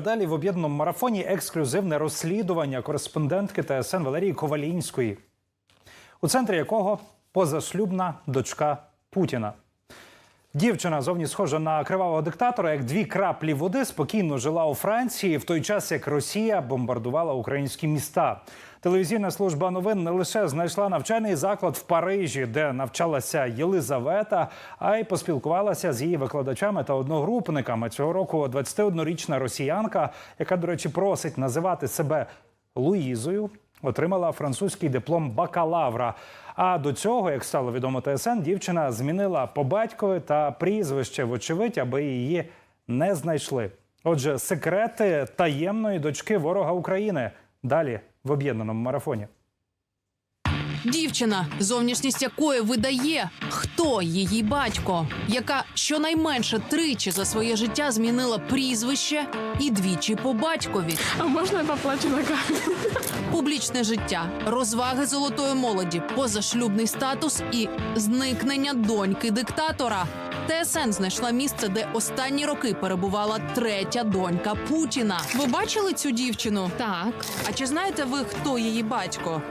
Далі в об'єднаному марафоні ексклюзивне розслідування кореспондентки ТСН Валерії Ковалінської, у центрі якого позашлюбна дочка Путіна. Дівчина зовні схожа на кривавого диктатора, як дві краплі води спокійно жила у Франції в той час, як Росія бомбардувала українські міста. Телевізійна служба новин не лише знайшла навчальний заклад в Парижі, де навчалася Єлизавета, а й поспілкувалася з її викладачами та одногрупниками. Цього року 21-річна росіянка, яка, до речі, просить називати себе Луїзою, отримала французький диплом бакалавра. А до цього, як стало відомо ТСН, дівчина змінила по батькові та прізвище, вочевидь, аби її не знайшли. Отже, секрети таємної дочки ворога України. Далі в об'єднаному марафоні. Дівчина, зовнішність якої видає, хто її батько, яка щонайменше тричі за своє життя змінила прізвище і двічі по батькові. А можна я поплачу на камеру? Публічне життя, розваги золотої молоді, позашлюбний статус і зникнення доньки диктатора. ТСН знайшла місце, де останні роки перебувала третя донька Путіна. Ви бачили цю дівчину? Так. А чи знаєте ви, хто її батько?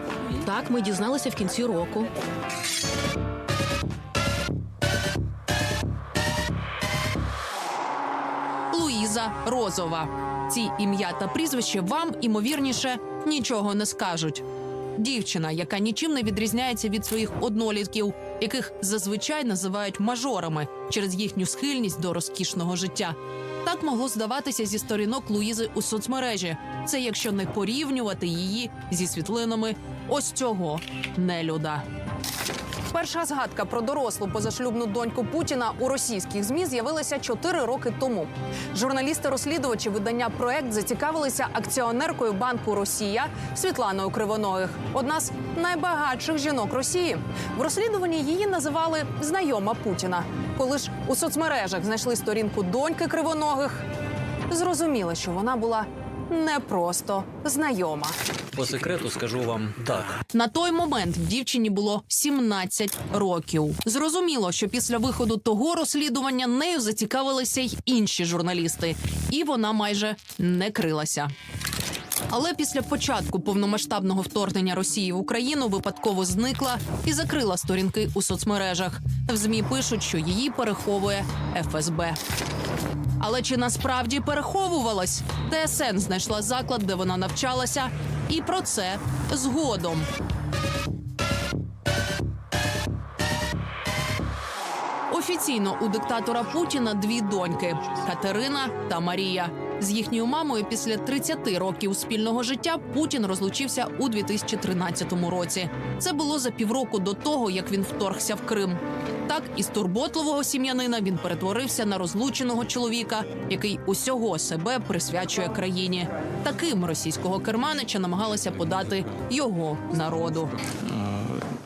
Так, ми дізналися в кінці року. Луїза Розова. Ці ім'я та прізвище вам, імовірніше, нічого не скажуть. Дівчина, яка нічим не відрізняється від своїх однолітків, яких зазвичай називають мажорами через їхню схильність до розкішного життя. Так могло здаватися зі сторінок Луїзи у соцмережі. Це якщо не порівнювати її зі світлинами ось цього нелюда. Перша згадка про дорослу позашлюбну доньку Путіна у російських змі з'явилася чотири роки тому. Журналісти-розслідувачі видання проект зацікавилися акціонеркою банку Росія Світланою Кривоногих, одна з найбагатших жінок Росії. В розслідуванні її називали знайома Путіна. Коли ж у соцмережах знайшли сторінку доньки Кривоногих, зрозуміло, що вона була не просто знайома. По секрету скажу вам так. На той момент дівчині було 17 років. Зрозуміло, що після виходу того розслідування нею зацікавилися й інші журналісти, і вона майже не крилася. Але після початку повномасштабного вторгнення Росії в Україну випадково зникла і закрила сторінки у соцмережах. В змі пишуть, що її переховує ФСБ. Але чи насправді переховувалась? ТСН знайшла заклад, де вона навчалася, і про це згодом. Офіційно у диктатора Путіна дві доньки Катерина та Марія. З їхньою мамою після 30 років спільного життя Путін розлучився у 2013 році. Це було за півроку до того, як він вторгся в Крим. Так, із турботливого сім'янина він перетворився на розлученого чоловіка, який усього себе присвячує країні. Таким російського керманича намагалися подати його народу.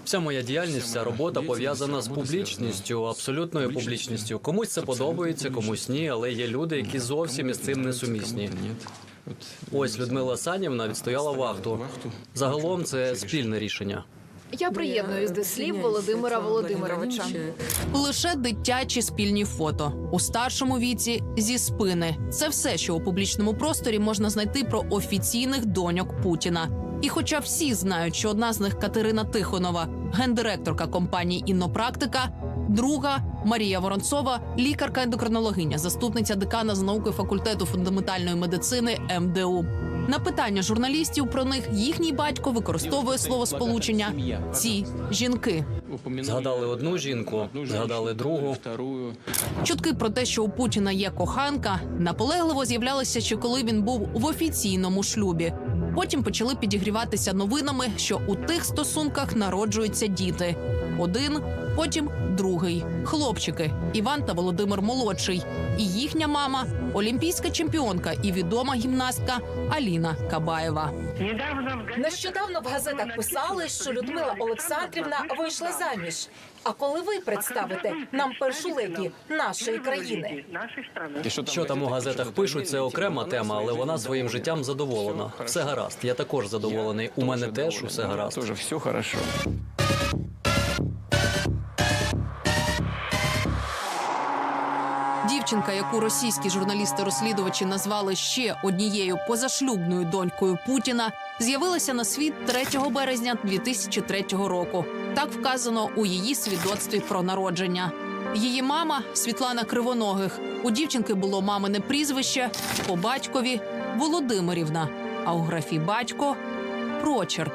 Вся моя діяльність, вся робота пов'язана з публічністю, абсолютною публічністю. Комусь це подобається, комусь ні, але є люди, які зовсім із цим не сумісні. Ось Людмила Санівна відстояла вахту. Загалом це спільне рішення. Я приєднуюсь до слів Володимира Володимировича. Лише дитячі спільні фото у старшому віці зі спини. Це все, що у публічному просторі можна знайти про офіційних доньок Путіна. І хоча всі знають, що одна з них Катерина Тихонова, гендиректорка компанії Іннопрактика, друга Марія Воронцова, лікарка-ендокринологиня, заступниця декана з науки факультету фундаментальної медицини МДУ. На питання журналістів про них їхній батько використовує слово сполучення ці жінки. Згадали одну жінку, згадали другу. Чутки про те, що у Путіна є коханка, наполегливо з'являлися ще коли він був в офіційному шлюбі. Потім почали підігріватися новинами, що у тих стосунках народжуються діти. Один, потім другий хлопчики Іван та Володимир молодший. І їхня мама олімпійська чемпіонка і відома гімнастка Аліна Кабаєва. Нещодавно в газетах писали, що Людмила Олександрівна вийшла заміж. А коли ви представите нам першу леді нашої країни? Що там у газетах пишуть, це окрема тема, але вона своїм життям задоволена. Все гаразд. Я також задоволений. У мене теж усе гаразд. Тоже все хорошо. Дівчинка, яку російські журналісти-розслідувачі назвали ще однією позашлюбною донькою Путіна, з'явилася на світ 3 березня 2003 року. Так вказано у її свідоцтві про народження. Її мама Світлана Кривоногих. У дівчинки було мамине прізвище по батькові Володимирівна, а у графі батько прочерк.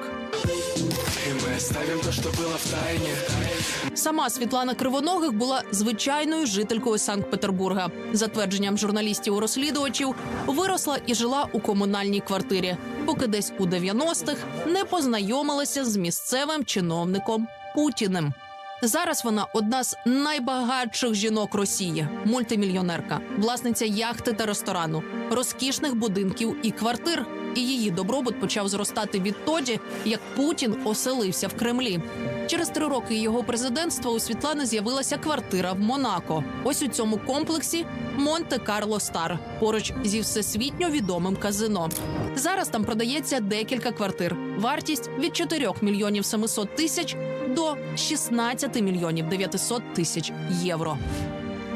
Сама Світлана Кривоногих була звичайною жителькою Санкт-Петербурга. За твердженням журналістів-розслідувачів, виросла і жила у комунальній квартирі, поки десь у 90-х не познайомилася з місцевим чиновником Путіним. Зараз вона одна з найбагатших жінок Росії, мультимільйонерка, власниця яхти та ресторану, розкішних будинків і квартир. І її добробут почав зростати відтоді, як Путін оселився в Кремлі. Через три роки його президентства у Світлани з'явилася квартира в Монако. Ось у цьому комплексі Монте-Карло Стар поруч зі всесвітньо відомим казино. Зараз там продається декілька квартир. Вартість від 4 мільйонів 700 тисяч до 16 мільйонів 900 тисяч євро.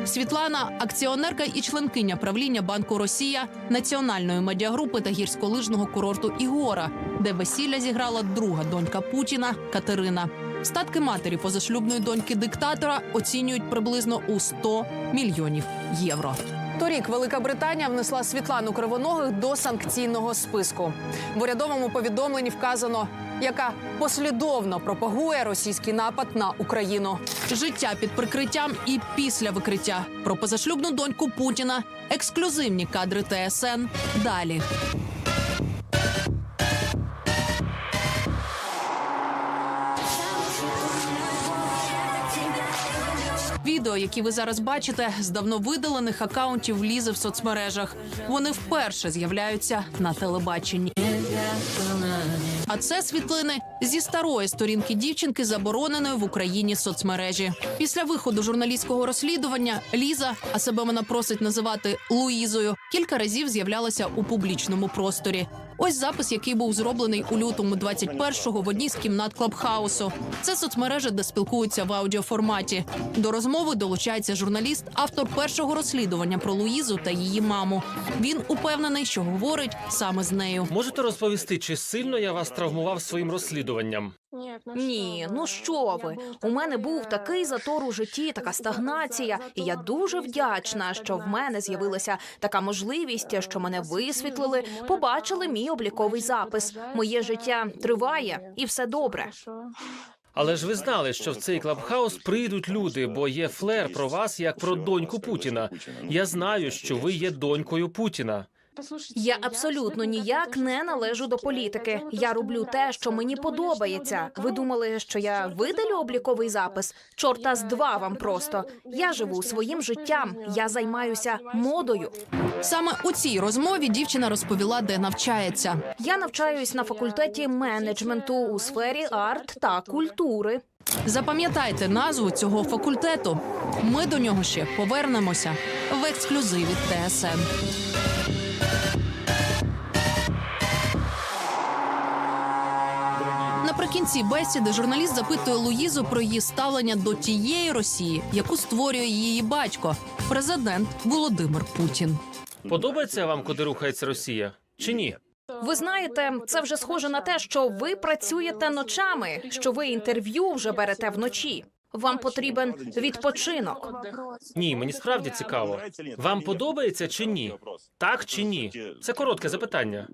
Світлана акціонерка і членкиня правління Банку Росія, національної медіагрупи та гірськолижного курорту Ігора, де весілля зіграла друга донька Путіна Катерина. Статки матері позашлюбної доньки диктатора оцінюють приблизно у 100 мільйонів євро. Торік Велика Британія внесла Світлану Кривоногих до санкційного списку. В урядовому повідомленні вказано, яка послідовно пропагує російський напад на Україну. Життя під прикриттям і після викриття про позашлюбну доньку Путіна. Ексклюзивні кадри ТСН. Далі. Відео, які ви зараз бачите, з давно видалених акаунтів лізе в соцмережах. Вони вперше з'являються на телебаченні. Це світлини зі старої сторінки дівчинки, забороненої в Україні соцмережі. Після виходу журналістського розслідування Ліза, а себе вона просить називати Луїзою, кілька разів з'являлася у публічному просторі. Ось запис, який був зроблений у лютому 21-го в одній з кімнат Клабхаусу. Це соцмережа, де спілкуються в аудіоформаті. До розмови долучається журналіст, автор першого розслідування про Луїзу та її маму. Він упевнений, що говорить саме з нею. Можете розповісти, чи сильно я вас травмував своїм розслідуванням? Ні, ну що ви? У мене був такий затор у житті, така стагнація, і я дуже вдячна, що в мене з'явилася така можливість, що мене висвітлили, побачили мій обліковий запис. Моє життя триває, і все добре. Але ж ви знали, що в цей клабхаус прийдуть люди, бо є флер про вас як про доньку Путіна. Я знаю, що ви є донькою Путіна. Я абсолютно ніяк не належу до політики. Я роблю те, що мені подобається. Ви думали, що я видалю обліковий запис? Чорта з два вам просто. Я живу своїм життям. Я займаюся модою. Саме у цій розмові дівчина розповіла, де навчається. Я навчаюсь на факультеті менеджменту у сфері арт та культури. Запам'ятайте назву цього факультету. Ми до нього ще повернемося в ексклюзиві ТСН. Наприкінці бесіди журналіст запитує Луїзу про її ставлення до тієї Росії, яку створює її батько, президент Володимир Путін. Подобається вам, куди рухається Росія? Чи ні? Ви знаєте, це вже схоже на те, що ви працюєте ночами, що ви інтерв'ю вже берете вночі. Вам потрібен відпочинок. Ні, мені справді цікаво. Вам подобається чи ні? Так чи ні? Це коротке запитання.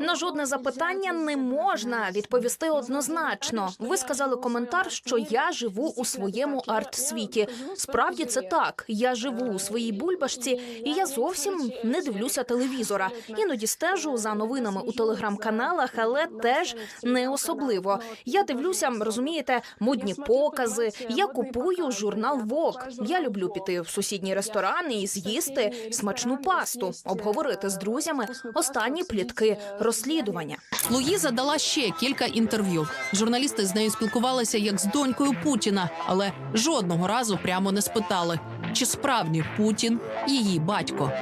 На жодне запитання не можна відповісти однозначно. Ви сказали коментар, що я живу у своєму арт-світі. Справді це так. Я живу у своїй бульбашці, і я зовсім не дивлюся телевізора. Іноді стежу за новинами у телеграм-каналах, але теж не особливо. Я дивлюся, розумієте, модні покази. Я купую журнал Vogue. Я люблю піти в сусідній ресторан і з'їсти смачну пасту, обговорити з друзями останні плітки розслідування. Луїза дала ще кілька інтерв'ю. Журналісти з нею спілкувалися як з донькою Путіна, але жодного разу прямо не спитали, чи справді Путін її батько.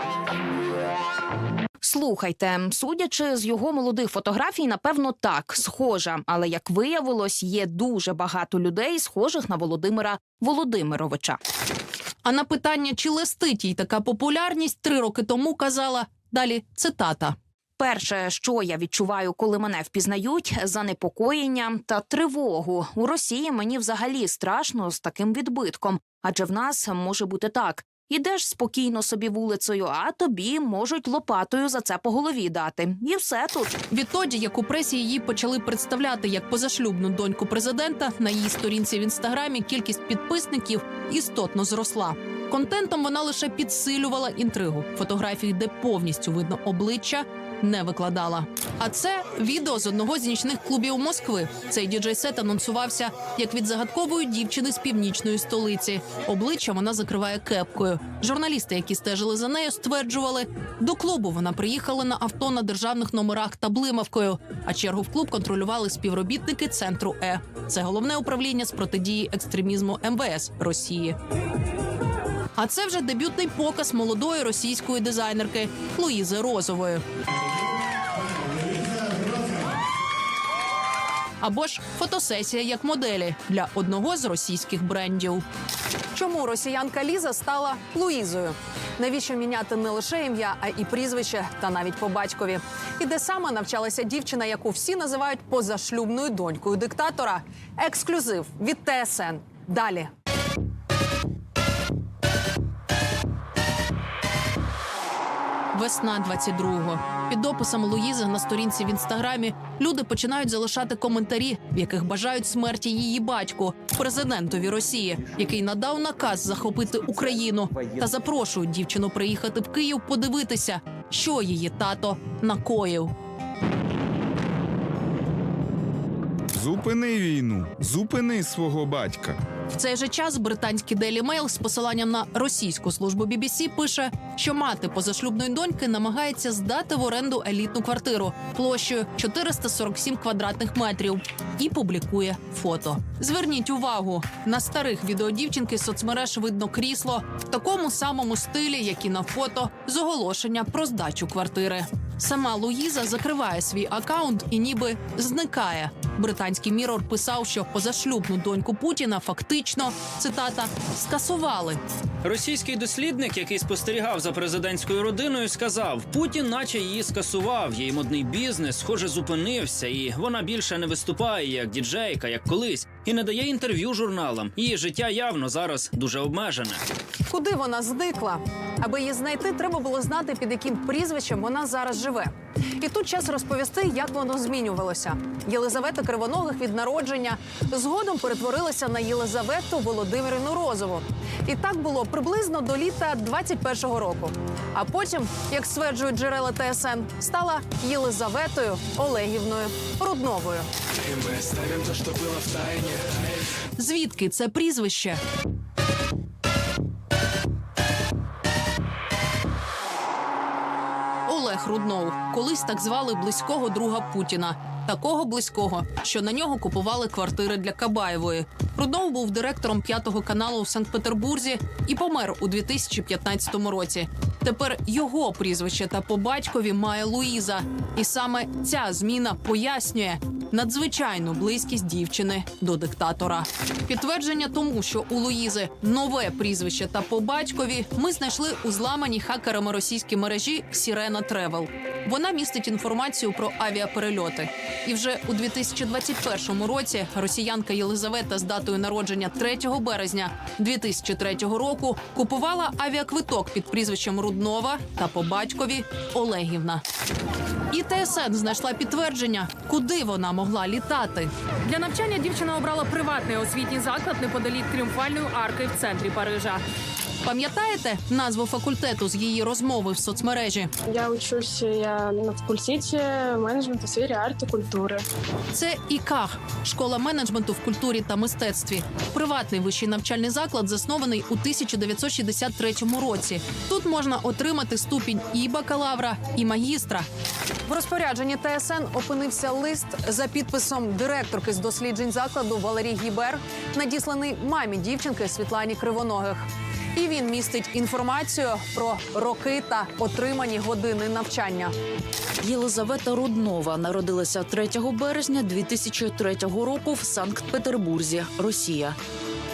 Слухайте, судячи з його молодих фотографій, напевно, так схожа. Але як виявилось, є дуже багато людей, схожих на Володимира Володимировича. А на питання, чи лестить їй така популярність, три роки тому казала далі цитата. Перше, що я відчуваю, коли мене впізнають, занепокоєння та тривогу. У Росії мені взагалі страшно з таким відбитком, адже в нас може бути так. Ідеш спокійно собі вулицею, а тобі можуть лопатою за це по голові дати. І все тут. Відтоді, як у пресі її почали представляти як позашлюбну доньку президента, на її сторінці в інстаграмі кількість підписників істотно зросла. Контентом вона лише підсилювала інтригу. Фотографії, де повністю видно обличчя, не викладала. А це відео з одного з нічних клубів Москви. Цей діджей-сет анонсувався як від загадкової дівчини з північної столиці. Обличчя вона закриває кепкою. Журналісти, які стежили за нею, стверджували, до клубу вона приїхала на авто на державних номерах та блимавкою. А чергу в клуб контролювали співробітники центру Е. Це головне управління з протидії екстремізму МВС Росії. А це вже дебютний показ молодої російської дизайнерки Луїзи Розової. Або ж фотосесія як моделі для одного з російських брендів. Чому росіянка Ліза стала Луїзою? Навіщо міняти не лише ім'я, а і прізвище та навіть по батькові? І де саме навчалася дівчина, яку всі називають позашлюбною донькою диктатора? Ексклюзив від ТСН. Далі. Весна 22-го. Під описом Луїзи на сторінці в інстаграмі люди починають залишати коментарі, в яких бажають смерті її батьку, президентові Росії, який надав наказ захопити Україну та запрошують дівчину приїхати в Київ подивитися, що її тато накоїв. Зупини війну, зупини свого батька. В цей же час британський Daily Mail з посиланням на російську службу BBC пише, що мати позашлюбної доньки намагається здати в оренду елітну квартиру площею 447 квадратних метрів і публікує фото. Зверніть увагу на старих відео дівчинки з соцмереж видно крісло в такому самому стилі, як і на фото з оголошення про здачу квартири. Сама Луїза закриває свій акаунт і ніби зникає. Британський мірор писав, що позашлюбну доньку Путіна фактично цитата скасували. Російський дослідник, який спостерігав за президентською родиною, сказав: Путін, наче її скасував. Її модний бізнес, схоже, зупинився, і вона більше не виступає як діджейка, як колись, і не дає інтерв'ю журналам. Її життя явно зараз дуже обмежене. Куди вона зникла? Аби її знайти, треба було знати, під яким прізвищем вона зараз живе. І тут час розповісти, як воно змінювалося. Єлизавета Кривоногих від народження згодом перетворилася на Єлизавету Володимирівну Розову. І так було приблизно до літа 21-го року. А потім, як стверджують джерела ТСН, стала Єлизаветою Олегівною Рудновою. Звідки це прізвище? Руднов, колись так звали близького друга Путіна. Такого близького, що на нього купували квартири для Кабаєвої. Руднов був директором п'ятого каналу у Санкт-Петербурзі і помер у 2015 році. Тепер його прізвище та по батькові має Луїза. І саме ця зміна пояснює надзвичайну близькість дівчини до диктатора. Підтвердження тому, що у Луїзи нове прізвище та по батькові ми знайшли у зламаній хакерами російській мережі Сірена Тревел. Вона містить інформацію про авіаперельоти. І вже у 2021 році росіянка Єлизавета з датою народження 3 березня 2003 року купувала авіаквиток під прізвищем Руднова та по батькові Олегівна. І ТСН знайшла підтвердження, куди вона могла літати. Для навчання дівчина обрала приватний освітній заклад неподалік тріумфальної арки в центрі Парижа. Пам'ятаєте назву факультету з її розмови в соцмережі? Я учусь я на факультеті менеджменту в сфері арт і культури. Це ІКАГ – школа менеджменту в культурі та мистецтві. Приватний вищий навчальний заклад заснований у 1963 році. Тут можна отримати ступінь і бакалавра, і магістра. В розпорядженні ТСН опинився лист за підписом директорки з досліджень закладу Валерії Гібер, надісланий мамі дівчинки Світлані Кривоногих. І він містить інформацію про роки та отримані години навчання. Єлизавета Руднова народилася 3 березня 2003 року в Санкт-Петербурзі, Росія.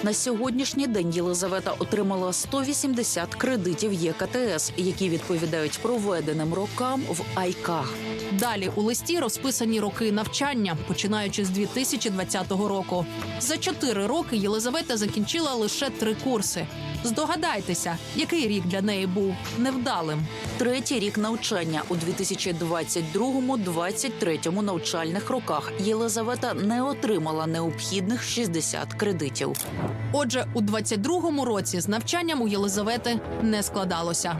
На сьогоднішній день Єлизавета отримала 180 кредитів ЄКТС, які відповідають проведеним рокам в Айках. Далі у листі розписані роки навчання, починаючи з 2020 року. За чотири роки Єлизавета закінчила лише три курси. Здогадайтеся, який рік для неї був невдалим. Третій рік навчання у 2022-2023 навчальних роках Єлизавета не отримала необхідних 60 кредитів. Отже, у 22-му році з навчанням у Єлизавети не складалося.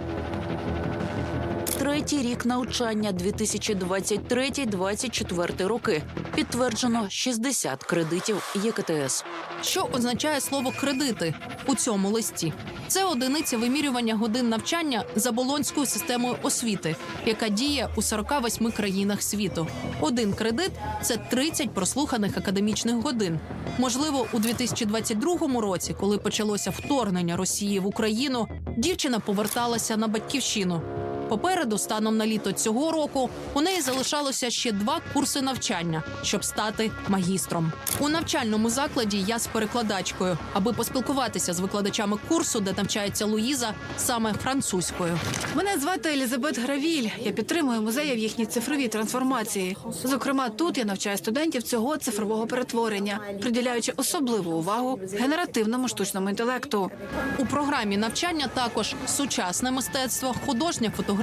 Третій рік навчання 2023-2024 роки підтверджено 60 кредитів ЄКТС. Що означає слово кредити у цьому листі? Це одиниця вимірювання годин навчання за болонською системою освіти, яка діє у 48 країнах світу. Один кредит це 30 прослуханих академічних годин. Можливо, у 2022 році, коли почалося вторгнення Росії в Україну, дівчина поверталася на батьківщину. Попереду, станом на літо цього року, у неї залишалося ще два курси навчання, щоб стати магістром. У навчальному закладі я з перекладачкою, аби поспілкуватися з викладачами курсу, де навчається Луїза, саме французькою. Мене звати Елізабет Гравіль. Я підтримую музеї в їхній цифровій трансформації. Зокрема, тут я навчаю студентів цього цифрового перетворення, приділяючи особливу увагу генеративному штучному інтелекту. У програмі навчання також сучасне мистецтво, художня фотографія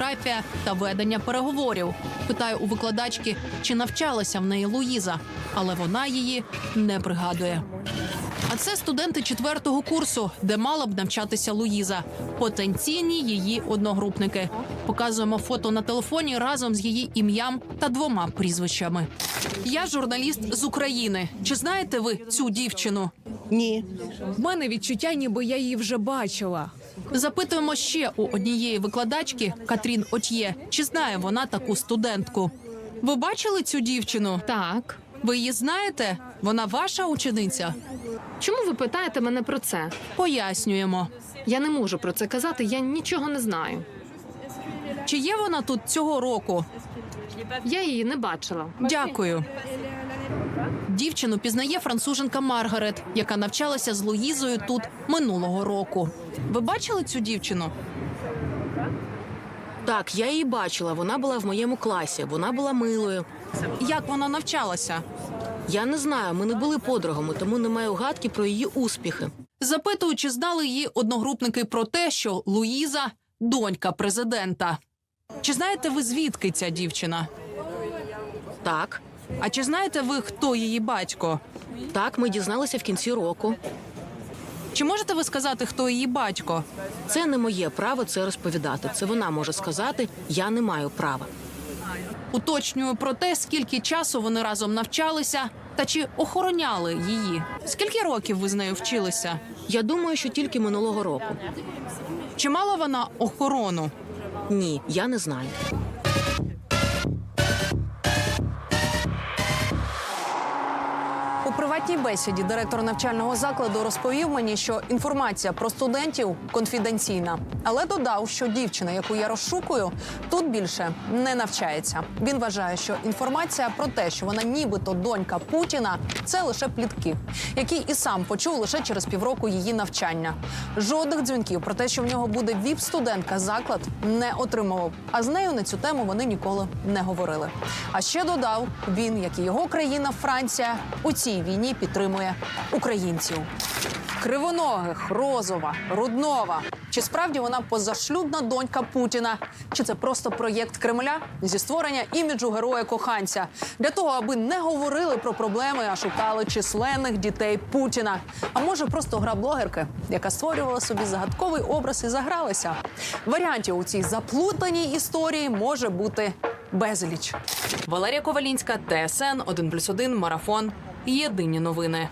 та ведення переговорів. Питаю у викладачки, чи навчалася в неї Луїза, але вона її не пригадує. А це студенти четвертого курсу, де мала б навчатися Луїза. Потенційні її одногрупники. Показуємо фото на телефоні разом з її ім'ям та двома прізвищами. Я журналіст з України. Чи знаєте ви цю дівчину? Ні. В мене відчуття, ніби я її вже бачила. Запитуємо ще у однієї викладачки Катрін Отьє, чи знає вона таку студентку. Ви бачили цю дівчину? Так. Ви її знаєте? Вона ваша учениця? Чому ви питаєте мене про це? Пояснюємо. Я не можу про це казати, я нічого не знаю. Чи є вона тут цього року? Я її не бачила. Дякую. Дівчину пізнає француженка Маргарет, яка навчалася з Луїзою тут минулого року. Ви бачили цю дівчину? Так, я її бачила. Вона була в моєму класі. Вона була милою. Як вона навчалася? Я не знаю, ми не були подругами, тому не маю гадки про її успіхи. Запитую, чи знали її одногрупники про те, що Луїза донька президента. Чи знаєте ви звідки ця дівчина? Так, А чи знаєте ви, хто її батько? так, ми дізналися в кінці року. Чи можете ви сказати, хто її батько? Це не моє право це розповідати. Це вона може сказати. Я не маю права. Уточнюю про те, скільки часу вони разом навчалися та чи охороняли її. Скільки років ви з нею вчилися? Я думаю, що тільки минулого року. Чи мала вона охорону? Ні, я не знаю. Приватній бесіді директор навчального закладу розповів мені, що інформація про студентів конфіденційна, але додав, що дівчина, яку я розшукую, тут більше не навчається. Він вважає, що інформація про те, що вона нібито донька Путіна, це лише плітки, які і сам почув лише через півроку її навчання. Жодних дзвінків про те, що в нього буде віп-студентка, заклад не отримував. А з нею на цю тему вони ніколи не говорили. А ще додав він, як і його країна Франція, у цій війні підтримує українців. Кривоногих, Розова, Руднова. Чи справді вона позашлюбна донька Путіна? Чи це просто проєкт Кремля зі створення іміджу героя коханця для того, аби не говорили про проблеми, а шукали численних дітей Путіна? А може, просто гра блогерки, яка створювала собі загадковий образ і загралася? Варіантів у цій заплутаній історії може бути безліч. Валерія Ковалінська, ТСН 1+,1, Марафон. Єдині новини.